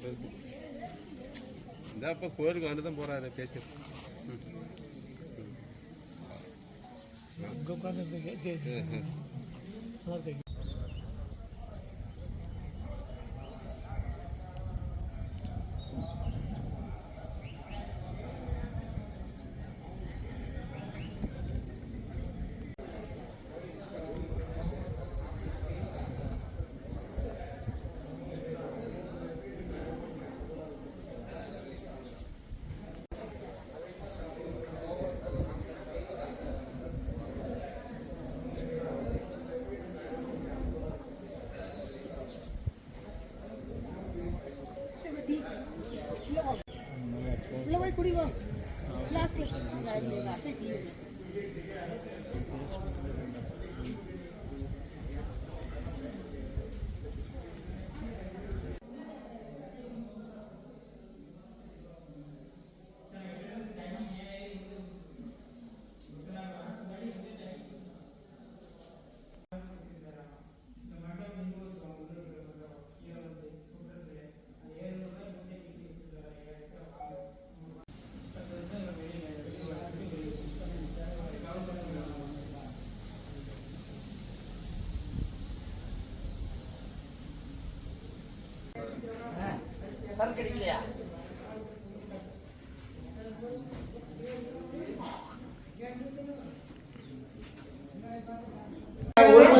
பண்ணுறது இந்த அப்போ கோயிலுக்கு வந்து தான் போகிறாரு பேச்சு உட்காந்து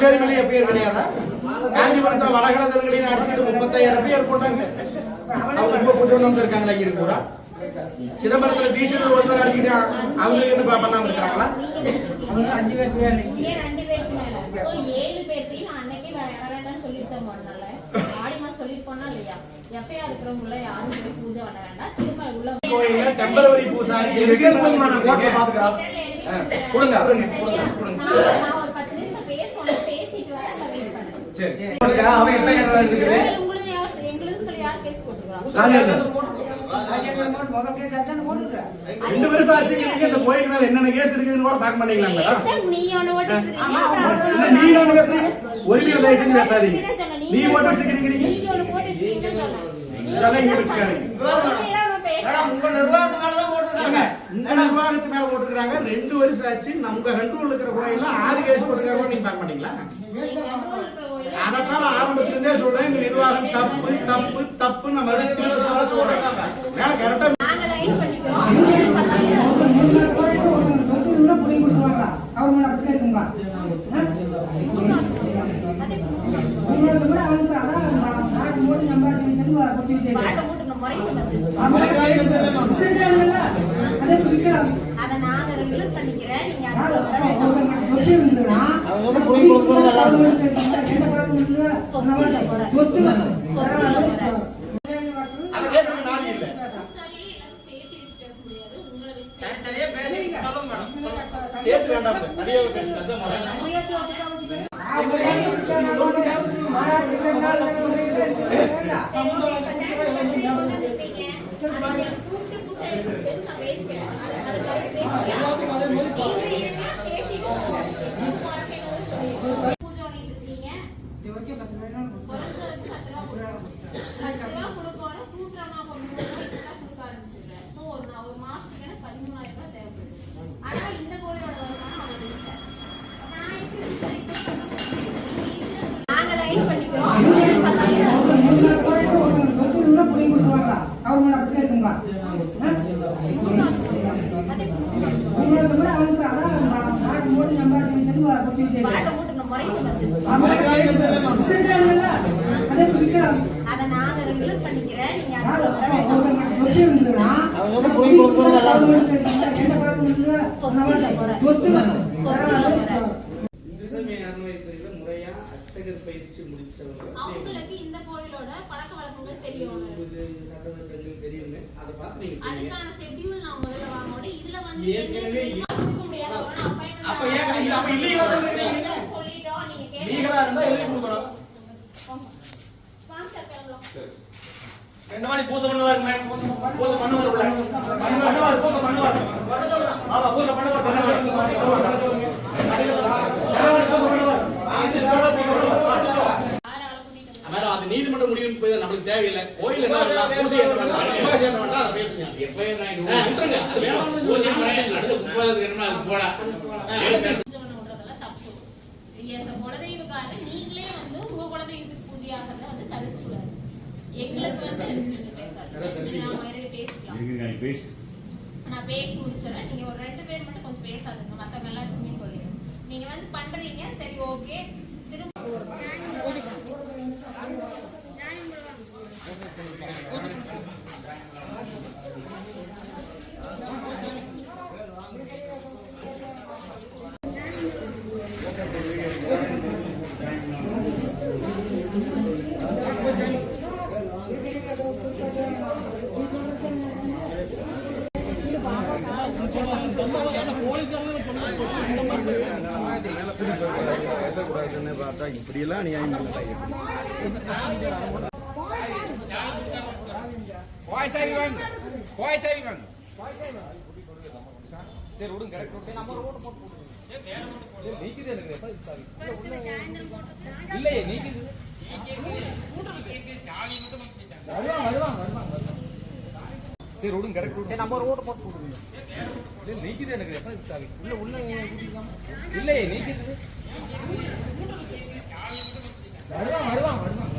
மேலே பேர் கிடையாதா காஞ்சிபுரத்துல வடகல தெலுங்கடின்னு அடிச்சுட்டு முப்பத்தாயிரம் பேர் போட்டாங்க. அவங்க வந்து இருக்காங்களா பூரா சிதம்பரத்துல தீசல் ஒருத்தர் அடிக்கிட்டு அவங்களுக்கு என்ன பண்ணாம இருக்கிறாங்களா? அஞ்சு பேர் டெம்பரவரி பூசாரி கொடுங்க கொடுங்க கொடுங்க. சரி அவன் எப்ப ஏதாவது இருக்குது உங்களுக்கு யார் எங்களுக்கு சொல்லி யார் கேஸ் போட்டுருக்காங்க? சாமி இல்ல. ரெண்டு வருஷம் ஆச்சுக்கிறீங்க இந்த கோயில் மேல என்னென்ன கேஸ் இருக்குதுன்னு கூட பார்க்க மாட்டீங்களா மேடம் நீ அப்புறம் இல்ல, நீ பேசாதீங்க ஓட்டு வச்சுக்கிறீங்க இதெல்லாம் இங்க வச்சுக்காதீங்க உங்க நிர்வாகத்து மேல போட்டுருக்காங்க ரெண்டு வருஷம் ஆச்சு நம்ம கண்ட்ரோல் இருக்கிற கோயில்ல ஆறு கேஸ் போட்டுருக்காங்க நீங்க பார்க்க மாட்டீங்களா அதைத்தான் ஆரம்பத்திலிருந்தே சொல்றேன் இந்த நிர்வாகம் தப்பு தப்பு தப்பு நம்ம ಮಾಡ அதை நான் ரெகுலர் பண்ணிக்கிறேன். நீங்க அதுல வர வேண்டாம். முறையா அர்ச்சகர் பயிற்சி முடிச்சவங்க அவங்களுக்கு இந்த கோயிலோட பழக்க வழக்கங்கள் தெரியணும் இது சட்டத்திட்டங்கள் தெரியுங்க அதை பார்த்து. அதுக்கான ஷெட்யூல் நான் முதல்ல வாங்கணும் இதுல வந்து அப்ப ஏன் அப்ப இல்லீகலா தான் இருக்கிறீங்க நீங்க? சொல்லிட்டோம் நீங்க லீகலா இருந்தா எழுதி கொடுக்கணும். ரெண்டு மணி பூசை பண்ணுவாரு மேம். பூசை பண்ணுவார் உள்ள. பண்ணுவார் பூசை பண்ணுவார். ஆமா பூசை பண்ணுவார் பண்ணுவார். ஆறு ஆள் கூட்டிட்டு மேடம் அது நீதிமன்ற முடிவுக்கு போய் நம்மளுக்கு தேவையில்லை. கோயில் என்ன பூஜை வேண்டாம், பேசுங்க. எப்பயும் விட்டுருங்க, அது நடந்து குலதெய்வக்காரர் நீங்களே வந்து உங்க குலதெய்வத்துக்கு பூஜை ஆகிறத வந்து தடுக்க கூடாது எங்களுக்கு வந்து பேசாது. நான் பேசி முடிச்சிடறேன். நீங்க ஒரு ரெண்டு பேர் மட்டும் கொஞ்சம் பேசாதுங்க. மத்தவங்க எல்லாருக்குமே சொல்லிடுங்க நீங்க வந்து பண்றீங்க சரி ஓகே. திரும்ப பேசக்கூடாதுன்னு பார்த்தா இப்படியெல்லாம் நியாயம் சரி விடுங்க சரி நம்ம நீக்குது எனக்கு எப்ப சாவி இல்லையே நீக்குது சரி விடுங்க கிடைக்கும் சரி நம்ம ஒரு ஓட்டு போட்டு போடுங்க இல்ல நீக்குது எனக்கு எப்ப சாவி உள்ள உள்ள இல்லையே நீக்குது. வருவான் வருவான் வருவான்.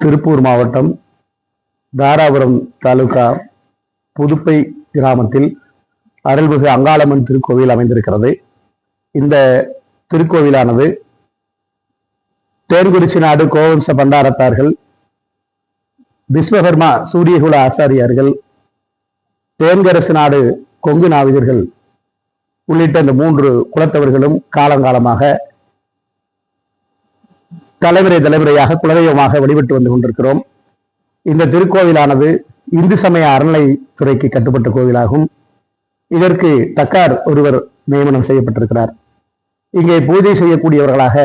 திருப்பூர் மாவட்டம் தாராபுரம் தாலுகா புதுப்பை கிராமத்தில் அருள்மிகு அங்காளம்மன் திருக்கோவில் அமைந்திருக்கிறது. இந்த திருக்கோவிலானது தேன்குறிச்சி நாடு கோவம்ச பண்டாரத்தார்கள் விஸ்வகர்மா சூரியகுல ஆசாரியார்கள் தேன்கரசு நாடு கொங்கு நாவிதர்கள் உள்ளிட்ட இந்த மூன்று குலத்தவர்களும் காலங்காலமாக தலைமுறை தலைமுறையாக குலதெய்வமாக வழிபட்டு வந்து கொண்டிருக்கிறோம். இந்த திருக்கோவிலானது இந்து சமய அறநிலைத்துறைக்கு கட்டுப்பட்ட கோவிலாகும். இதற்கு தக்கார் ஒருவர் நியமனம் செய்யப்பட்டிருக்கிறார். இங்கே பூஜை செய்யக்கூடியவர்களாக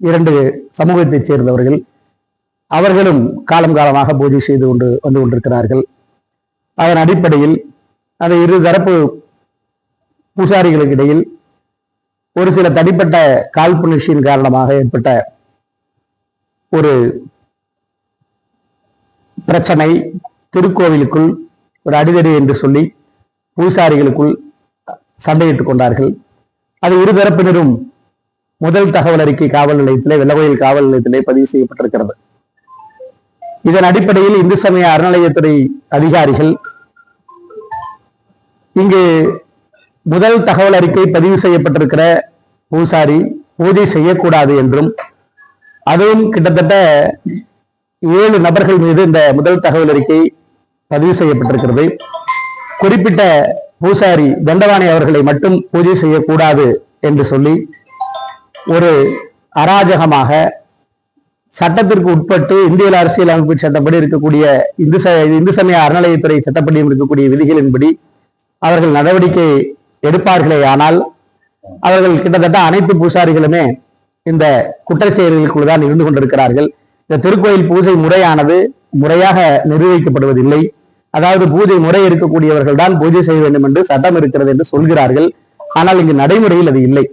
இரண்டு சமூகத்தைச் சேர்ந்தவர்கள் அவர்களும் காலம் காலமாக பூஜை செய்து கொண்டு வந்து கொண்டிருக்கிறார்கள். அதன் அடிப்படையில் அந்த இரு தரப்பு பூசாரிகளுக்கு இடையில் ஒரு சில தனிப்பட்ட காழ்ப்புணர்ச்சியின் காரணமாக ஏற்பட்ட ஒரு பிரச்சனை திருக்கோவிலுக்குள் ஒரு அடிதடி என்று சொல்லி பூசாரிகளுக்குள் சண்டையிட்டுக் கொண்டார்கள். அது இருதரப்பினரும் முதல் தகவல் அறிக்கை காவல் நிலையத்திலே வெள்ளகோயில் காவல் நிலையத்திலே பதிவு செய்யப்பட்டிருக்கிறது. இதன் அடிப்படையில் இந்து சமய அறநிலையத்துறை அதிகாரிகள் இங்கு முதல் தகவல் அறிக்கை பதிவு செய்யப்பட்டிருக்கிற பூசாரி பூஜை செய்யக்கூடாது என்றும் அதுவும் கிட்டத்தட்ட ஏழு நபர்கள் மீது இந்த முதல் தகவல் அறிக்கை பதிவு செய்யப்பட்டிருக்கிறது. குறிப்பிட்ட பூசாரி தண்டவாணி அவர்களை மட்டும் பூஜை செய்யக்கூடாது என்று சொல்லி ஒரு அராஜகமாக சட்டத்திற்கு உட்பட்டு இந்திய அரசியல் அமைப்பு சட்டப்படி இருக்கக்கூடிய இந்து ச இந்து சமய அறநிலையத்துறை சட்டப்படியும் இருக்கக்கூடிய விதிகளின்படி அவர்கள் நடவடிக்கை எடுப்பார்களே ஆனால் அவர்கள் கிட்டத்தட்ட அனைத்து பூசாரிகளுமே இந்த குற்றச்செயல்களுக்குள் தான் இருந்து கொண்டிருக்கிறார்கள். இந்த திருக்கோயில் பூஜை முறையானது முறையாக நிர்வகிக்கப்படுவதில்லை. அதாவது பூஜை முறை இருக்கக்கூடியவர்கள் தான் பூஜை செய்ய வேண்டும் என்று சட்டம் இருக்கிறது என்று சொல்கிறார்கள். ஆனால் இங்கு நடைமுறையில் அது இல்லை.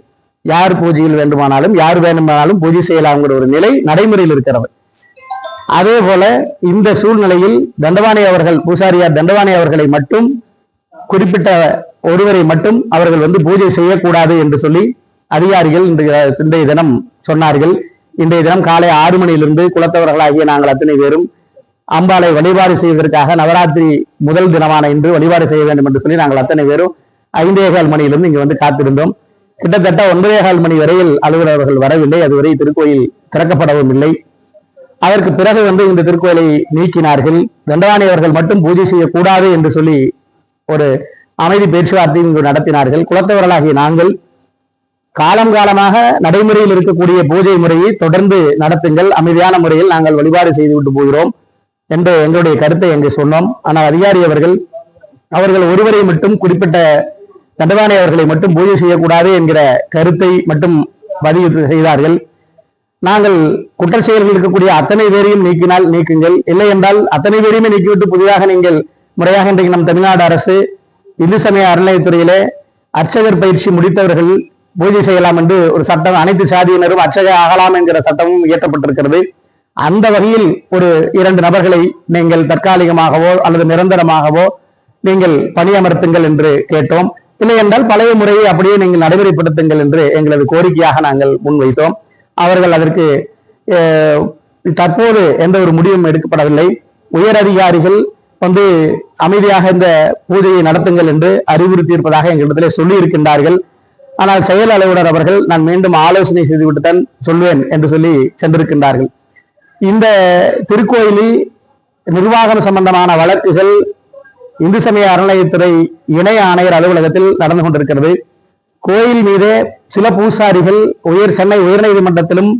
யார் பூஜையில் வேண்டுமானாலும் யார் வேண்டுமானாலும் பூஜை செய்யலாம்ங்கிற ஒரு நிலை நடைமுறையில் இருக்கிறது. அதே போல இந்த சூழ்நிலையில் தண்டவாணி அவர்கள் பூசாரியார் தண்டவாணி அவர்களை மட்டும் குறிப்பிட்ட ஒருவரை மட்டும் அவர்கள் வந்து பூஜை செய்யக்கூடாது என்று சொல்லி அதிகாரிகள் இன்றைய தினம் சொன்னார்கள். இன்றைய தினம் காலை ஆறு மணியிலிருந்து குலத்தவர்களாகிய நாங்கள் அத்தனை பேரும் அம்பாளை வழிபாடு செய்வதற்காக நவராத்திரி முதல் தினமான இன்று வழிபாடு செய்ய வேண்டும் என்று சொல்லி நாங்கள் அத்தனை பேரும் ஐந்தே கால் மணியிலிருந்து இங்கு வந்து காத்திருந்தோம். கிட்டத்தட்ட ஒன்பதே கால் மணி வரையில் அலுவலர்கள் வரவில்லை. அதுவரை திருக்கோயில் திறக்கப்படவும் இல்லை. அதற்கு பிறகு வந்து இந்த திருக்கோயிலை நீக்கினார்கள். தண்டவாணி அவர்கள் மட்டும் பூஜை செய்யக்கூடாது என்று சொல்லி ஒரு அமைதி பேச்சுவார்த்தை இங்கு நடத்தினார்கள். குலத்தவர்களாகிய நாங்கள் காலம் காலமாக நடைமுறையில் இருக்கக்கூடிய பூஜை முறையை தொடர்ந்து நடத்துங்கள். அமைதியான முறையில் நாங்கள் வழிபாடு செய்துவிட்டு போகிறோம். என்று எங்களுடைய கருத்தை அங்கே சொன்னோம். ஆனால் அதிகாரி அவர்கள் அவர்கள் ஒருவரை மட்டும் குறிப்பிட்ட தண்டவாணி அவர்களை மட்டும் பூஜை செய்யக்கூடாது என்கிற கருத்தை மட்டும் பதிவு செய்தார்கள். நாங்கள் குற்ற செயல்கள் இருக்கக்கூடிய அத்தனை பேரையும் நீக்கினால் நீக்குங்கள். இல்லை என்றால் அத்தனை பேரையுமே நீக்கிவிட்டு புதிதாக நீங்கள் முறையாக இன்றைக்கு நம் தமிழ்நாடு அரசு இந்து சமய அறநிலையத்துறையிலே அர்ச்சகர் பயிற்சி முடித்தவர்கள் பூஜை செய்யலாம் என்று ஒரு சட்டம் அனைத்து சாதியினரும் அர்ச்சக ஆகலாம் என்கிற சட்டமும் இயற்றப்பட்டிருக்கிறது. அந்த வகையில் ஒரு இரண்டு நபர்களை நீங்கள் தற்காலிகமாகவோ அல்லது நிரந்தரமாகவோ நீங்கள் பணியமர்த்துங்கள் என்று கேட்டோம். இல்லை என்றால் பழைய முறையை அப்படியே நீங்கள் நடைமுறைப்படுத்துங்கள் என்று எங்களது கோரிக்கையாக நாங்கள் முன்வைத்தோம். அவர்கள் அதற்கு தற்போது எந்த ஒரு முடிவும் எடுக்கப்படவில்லை. உயர் அதிகாரிகள் வந்து அமைதியாக இந்த பூஜையை நடத்துங்கள் என்று அறிவுறுத்தியிருப்பதாக எங்களிடத்திலே சொல்லி இருக்கின்றார்கள் ஆனால் செயல் அலுவலர் அவர்கள் நான் மீண்டும் ஆலோசனை செய்துவிட்டு தான் சொல்வேன் என்று சொல்லி சென்றிருக்கின்றார்கள். இந்த திருக்கோயிலில் நிர்வாகம் சம்பந்தமான வழக்குகள் இந்து சமய அறநிலையத்துறை இணை ஆணையர் அலுவலகத்தில் நடந்து கொண்டிருக்கிறது. கோயில் மீது சில பூசாரிகள் உயர் சென்னை உயர்நீதிமன்றத்திலும்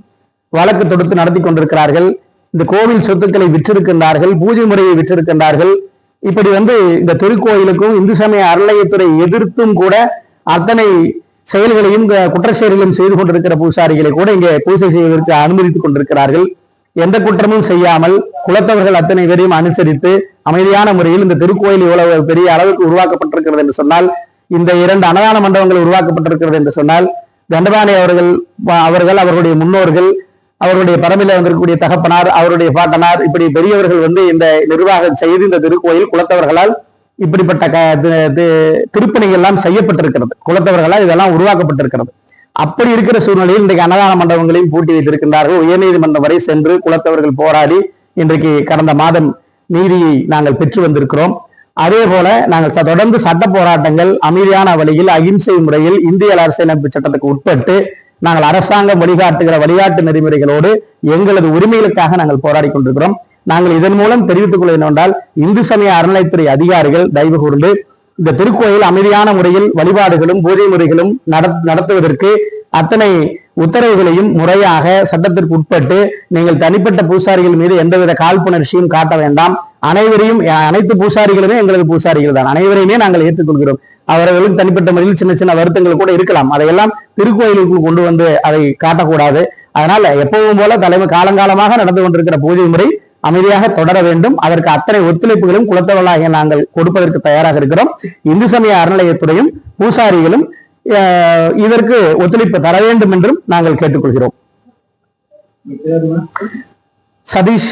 வழக்கு தொடுத்து நடத்தி கொண்டிருக்கிறார்கள். இந்த கோவில் சொத்துக்களை விற்றிருக்கின்றார்கள் பூஜை முறையை விற்றிருக்கின்றார்கள். இப்படி வந்து இந்த திருக்கோயிலுக்கும் இந்து சமய அறநிலையத்துறை எதிர்த்தும் கூட அத்தனை செயல்களையும் க- குற்ற செயல்களையும் செய்து கொண்டிருக்கிற பூசாரிகளை கூட இங்கே பூஜை செய்வதற்கு அனுமதித்துக் கொண்டிருக்கிறார்கள். எந்த குற்றமும் செய்யாமல் குலத்தவர்கள் அத்தனை பேரையும் அனுசரித்து அமைதியான முறையில் இந்த திருக்கோயில் இவ்வளவு பெரிய அளவுக்கு உருவாக்கப்பட்டிருக்கிறது என்று சொன்னால் இந்த இரண்டு அன்னதான மண்டபங்கள் உருவாக்கப்பட்டிருக்கிறது என்று சொன்னால் தண்டபாணி அவர்கள் அவர்கள் அவர்களுடைய முன்னோர்கள் அவருடைய பரம்பில வந்திருக்கக்கூடிய தகப்பனார் அவருடைய பாட்டனார் இப்படி பெரியவர்கள் வந்து இந்த நிர்வாகம் செய்து இந்த திருக்கோயில் குலத்தவர்களால் இப்படிப்பட்ட க திருப்பணிகள் எல்லாம் செய்யப்பட்டிருக்கிறது. குலத்தவர்களால் இதெல்லாம் உருவாக்கப்பட்டிருக்கிறது. அப்படி இருக்கிற சூழ்நிலையில் இன்றைக்கு அன்னதான மண்டபங்களையும் பூட்டி வைத்திருக்கின்றார்கள். உயர்நீதிமன்றம் வரை சென்று குலத்தவர்கள் போராடி இன்றைக்கு கடந்த மாதம் நீதியை நாங்கள் பெற்று வந்திருக்கிறோம். அதே போல நாங்கள் தொடர்ந்து சட்ட போராட்டங்கள் அமைதியான வழியில் அகிம்சை முறையில் இந்திய அரசியலமைப்பு சட்டத்துக்கு உட்பட்டு நாங்கள் அரசாங்கம் வழிகாட்டுகிற வழிகாட்டு நெறிமுறைகளோடு எங்களது உரிமைகளுக்காக நாங்கள் போராடி கொண்டிருக்கிறோம். நாங்கள் இதன் மூலம் தெரிவித்துக் கொள்ள என்னவென்றால் இந்து சமய அறநிலைத்துறை அதிகாரிகள் தயவு கூர்ந்து இந்த திருக்கோயில் அமைதியான முறையில் வழிபாடுகளும் பூஜை முறைகளும் நடத்துவதற்கு அத்தனை உத்தரவுகளையும் முறையாக சட்டத்திற்கு உட்பட்டு நீங்கள் தனிப்பட்ட பூசாரிகள் மீது எந்தவித காழ்ப்புணர்ச்சியும் காட்ட வேண்டாம். அனைவரையும் அனைத்து பூசாரிகளுமே எங்களது பூசாரிகள் தான். அனைவரையுமே நாங்கள் ஏற்றுக்கொள்கிறோம். அவர்களுக்கு தனிப்பட்ட முறையில் சின்ன சின்ன வருத்தங்கள் கூட இருக்கலாம். அதையெல்லாம் திருக்கோயிலுக்குள் கொண்டு வந்து அதை காட்டக்கூடாது. அதனால எப்பவும் போல தலைமை காலங்காலமாக நடந்து கொண்டிருக்கிற பூஜை முறை அமைதியாக தொடர வேண்டும். அதற்கு அத்தனை ஒத்துழைப்புகளும் குலத்தவர்களாகிய நாங்கள் கொடுப்பதற்கு தயாராக இருக்கிறோம். இந்து சமய அறநிலையத்துறையும் பூசாரிகளும் அஹ், இதற்கு ஒத்துழைப்பு தர வேண்டும் என்றும் நாங்கள் கேட்டுக்கொள்கிறோம். சதீஷ்